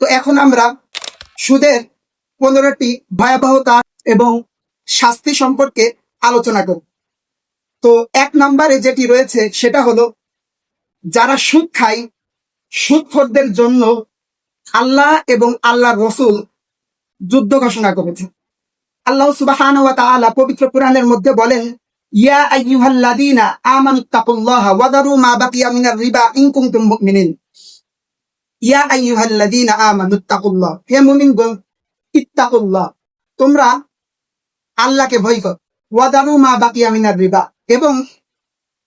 তো এখন আমরা সুদের পনেরোটি ভয়াবহতা এবং শাস্তি সম্পর্কে আলোচনা করব। তো এক নম্বরে যেটি রয়েছে সেটা হলো, যারা সুদ খায়, সুদখোরদের জন্য আল্লাহ এবং আল্লাহ রসুল যুদ্ধ ঘোষণা করেছে আল্লাহ সুবাহান ওয়া তাআলা পবিত্র কোরআনের মধ্যে বলেন, ইয়া আইয়ুহাল্লাযীনা আমানুত্তাকুল্লাহ ওয়া মা বাকিয়া মিনার রিবা ইন কুনতুম মুমিনিন। ইয়া আইয়ুহাল্লাযীনা আমানুত্তাকুল্লাহ হে মুমিনগণ, ইত্তাকুল্লাহ। তোমরা আল্লাহকে ভয় কর। ওয়া দারু মা বাকিয়া মিনার রিবা। এবং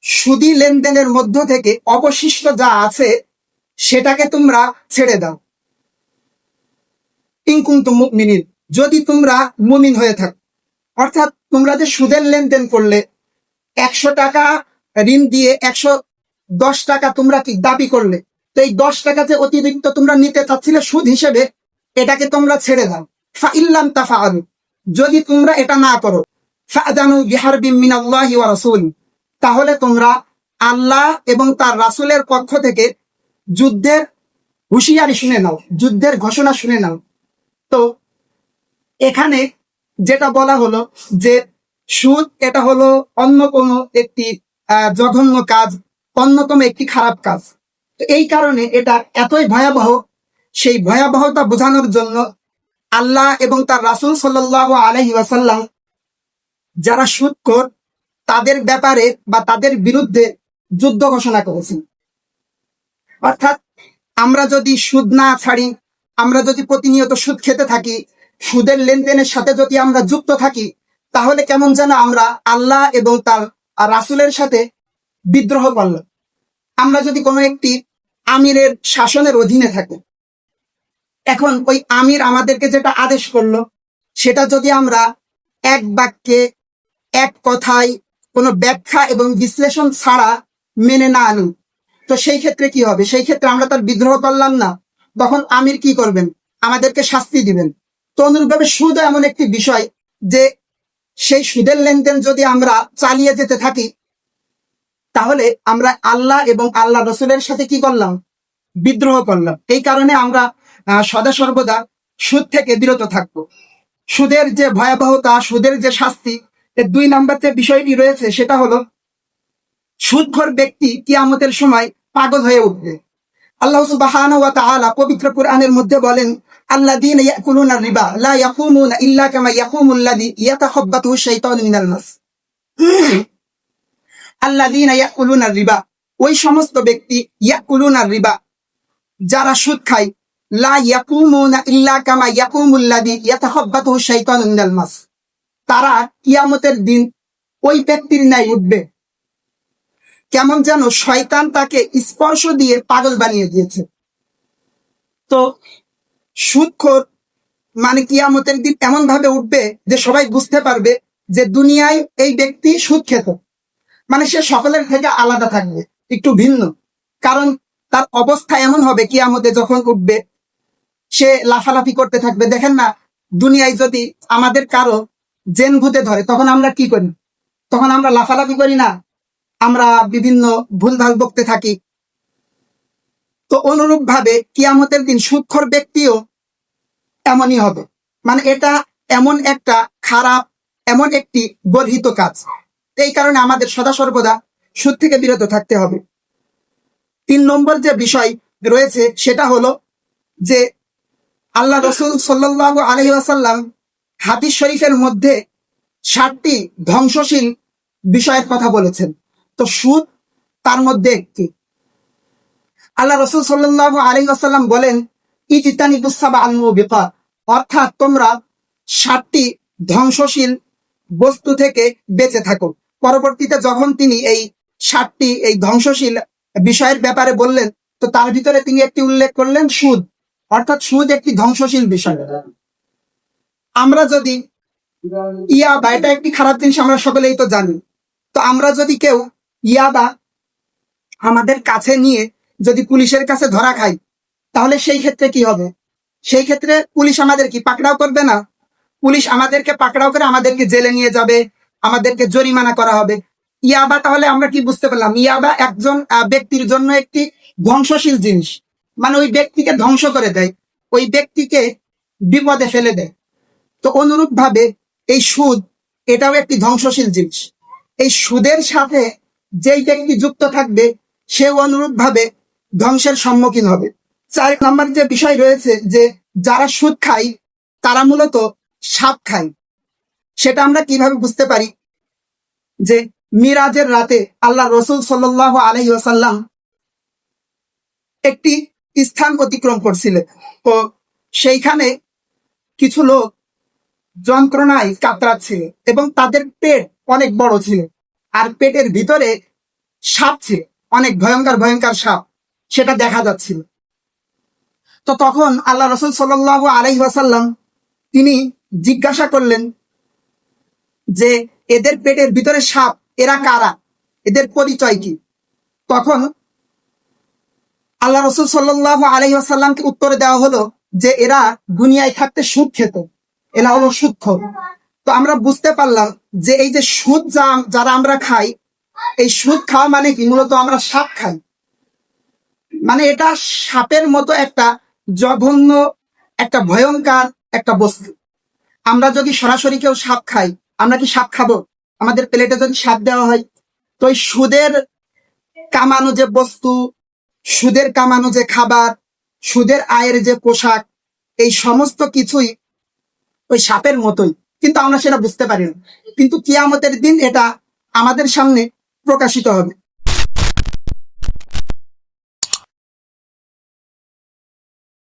সুদি লেনদেনের মধ্য থেকে অবশিষ্ট যা আছে, সেটাকে তোমরা ছেড়ে দাও। ইনকুন্তুম মুমিনিন। যদি তোমরা মুমিন হয়ে থাকো, অর্থাৎ তোমরা যে সুদের লেনদেন করলে, একশো টাকা ঋণ দিয়ে একশো দশ টাকা তোমরা কি দাবি করলে তো এই দশ টাকা যে অতিরিক্ত তোমরা নিতে চাচ্ছিলে সুদ হিসেবে, এটাকে তোমরা ছেড়ে দাও। ফা ইল্লাম তাফা যদি তোমরা এটা না করো রাসূল তাহলে তোমরা আল্লাহ এবং তার রাসূলের পক্ষ থেকে যুদ্ধের হুঁশিয়ারি শুনে নাও, যুদ্ধের ঘোষণা শুনে নাও। তো এখানে যেটা বলা হলো যে সুদ, এটা হলো অন্য কোনো একটি জঘন্য কাজ, অন্যতম একটি খারাপ কাজ। এই কারণে এটা এতই ভয়াবহ, সেই ভয়াবহতা বোঝানোর জন্য আল্লাহ এবং তার রাসূল সাল্লাহ আলহি ওয়াসাল্লাম যারা সুদখোর তাদের ব্যাপারে বা তাদের বিরুদ্ধে যুদ্ধ ঘোষণা করেছেন। অর্থাৎ আমরা যদি সুদ না ছাড়ি, আমরা যদি প্রতিনিয়ত সুদ খেতে থাকি, সুদের লেনদেনের সাথে যদি আমরা যুক্ত থাকি, তাহলে কেমন যেন আমরা আল্লাহ এবং তার রাসূলের সাথে বিদ্রোহ করলাম। আমরা যদি কোনো একটি আমিরের শাসনের অধীনে থাকি, এখন ওই আমির আমাদেরকে যেটা আদেশ করল, সেটা যদি আমরা এক বাক্যে, এক কথায় কোনো ব্যাখ্যা এবং বিশ্লেষণ ছাড়া মেনে না আনি তো সেই ক্ষেত্রে কি হবে? সেই ক্ষেত্রে আমরা তার বিদ্রোহ করলাম না। তখন আমির কি করবেন? আমাদেরকে শাস্তি দিবেন। তো অনুরূপভাবে সুদ এমন একটি বিষয় যে সেই সুদের লেনদেন যদি আমরা চালিয়ে যেতে থাকি তাহলে আমরা আল্লাহ এবং আল্লাহ রসুলের সাথে কি করলাম? বিদ্রোহ করলাম। এই কারণে আমরা সদা সর্বদা সুদ থেকে বিরত থাকব। সুদের যে ভয়াবহতা, সুদের যে শাস্তি, এর দুই নাম্বার যে বিষয়টি রয়েছে, সেটা হলো সুদখোর ব্যক্তি কিয়ামতের সময় পাগল হয়ে উঠবে। আল্লাহ তাআলা পবিত্র কোরআনের মধ্যে বলেন মাস। আল্লাযীনা ইয়াকুলুনা রিবা। ওই সমস্ত ব্যক্তি ইয়াকুলুনা রিবা। যারা সুদ খায়। লা তারা কিয়ামতের দিন ওই ব্যক্তির উঠবে। কেমন যেন শয়তান তাকে স্পর্শ দিয়ে পাগল বানিয়ে দিয়েছে। তো সুদখোর মানে কিয়ামতের দিন এমন ভাবে উঠবে যে সবাই বুঝতে পারবে যে দুনিয়ায় এই ব্যক্তি সুদ খেত। মানে সে সকলের থেকে আলাদা থাকবে, একটু ভিন্ন। কারণ তার অবস্থা এমন হবে, কিয়ামতে যখন উঠবে, সে লাফালাফি করতে থাকবে। দেখেন না, দুনিয়ায় যদি আমাদের কারও জেন ভূতে ধরে, তখন আমরা কি করি? তখন আমরা লাফালাফি করি না? আমরা বিভিন্ন ভুলভাল বকতে থাকি। তো অনুরূপ ভাবে কিয়ামতের দিন সুৎখর ব্যক্তিও এমনই হবে। মানে এটা এমন একটা খারাপ, এমন একটি গর্হিত কাজ। এই কারণে আমাদের সদা সর্বদা সুদ থেকে বিরত থাকতে হবে। তিন নম্বর যে বিষয় রয়েছে, সেটা হলো যে আল্লাহ রসুল সাল্লাহ আলহি আসাল্লাম হাদিস শরীফের মধ্যে ষাটটি ধ্বংসশীল বিষয়ের কথা বলেছেন। তো সুদ তার মধ্যে একটি। আল্লাহ রসুল সাল্লাহ আলী আসাল্লাম বলেন ইতিতানি বুসাবা আলমু বিপদ অর্থাৎ তোমরা ষাটটি ধ্বংসশীল বস্তু থেকে বেঁচে থাকো। পরবর্তীতে যখন তিনি এই সাতটি এই ধ্বংসশীল বিষয়ের ব্যাপারে বললেন, তো তার ভিতরে তিনি একটি উল্লেখ করলেন সুদ। অর্থাৎ সুদ একটি ধ্বংসশীল বিষয়। আমরা যদি ইয়াবা এটা একটি খারাপ জিনিস, আমরা সকলেই তো জানি। তো আমরা যদি কেউ ইয়াবা আমাদের কাছে নিয়ে যদি পুলিশের কাছে ধরা খাই, তাহলে সেই ক্ষেত্রে কি হবে? সেই ক্ষেত্রে পুলিশ আমাদের কি, পাকড়াও করবে না? পুলিশ আমাদেরকে পাকড়াও করে আমাদেরকে জেলে নিয়ে যাবে আমাদেরকে জরিমানা করা হবে। ইয়াবা তাহলে আমরা কি বুঝতে পারলাম? ইয়াবা একজন ব্যক্তির জন্য একটি ধ্বংসশীল জিনিস। মানে ওই ব্যক্তিকে ধ্বংস করে দেয়, ওই ব্যক্তিকে বিপদে ফেলে দেয়। তো অনুরূপ ভাবে এই সুদ, এটাও একটি ধ্বংসশীল জিনিস। এই সুদের সাথে যেই ব্যক্তি যুক্ত থাকবে, সেও অনুরূপ ভাবে ধ্বংসের সম্মুখীন হবে। চার নম্বর যে বিষয় রয়েছে যে, যারা সুদ খায়, তারা মূলত সাপ খায়। সেটা আমরা কীভাবে বুঝতে পারি? যে মিরাজের রাতে আল্লাহ রসুল সাল্লাহ আলহি আসাল্লাম একটি স্থান অতিক্রম করছিলেন। তো সেইখানে কিছু লোক যন্ত্রণায় কাতরাচ্ছিল এবং তাদের পেট অনেক বড় ছিল আর পেটের ভিতরে সাপ ছিল, অনেক ভয়ঙ্কর ভয়ঙ্কর সাপ। সেটা দেখা যাচ্ছিল। তো তখন আল্লাহ রসুল সাল্লাহ আলহি আসাল্লাম তিনি জিজ্ঞাসা করলেন যে এদের পেটের ভিতরে সাপ, এরা কারা? এদের পরিচয় কি? তখন আল্লাহ রসুল সাল্লাহ আলহি আসাল্লামকে উত্তরে দেওয়া হলো যে এরা দুনিয়ায় থাকতে সুদ খেত এরা হলো সুদখোর তো আমরা বুঝতে পারলাম যে এই যে সুদ যা, যারা আমরা খাই, এই সুদ খাওয়া মানে কি? মূলত আমরা সাপ খাই। মানে এটা সাপের মতো একটা জঘন্য, একটা ভয়ঙ্কর একটা বস্তু। আমরা যদি সরাসরি কেউ সাপ খাই আমরা কি সাপ খাব? আমাদের প্লেটে যদি সাপ দেওয়া হয়, তো ওই সুদের কামানো যে বস্তু, সুদের কামানো যে খাবার, সুদের আয়ের যে পোশাক, এই সমস্ত কিছুই ওই সাপের মতোই। কিন্তু আমরা সেটা বুঝতে পারি না। কিন্তু কিয়ামতের দিন এটা আমাদের সামনে প্রকাশিত হবে।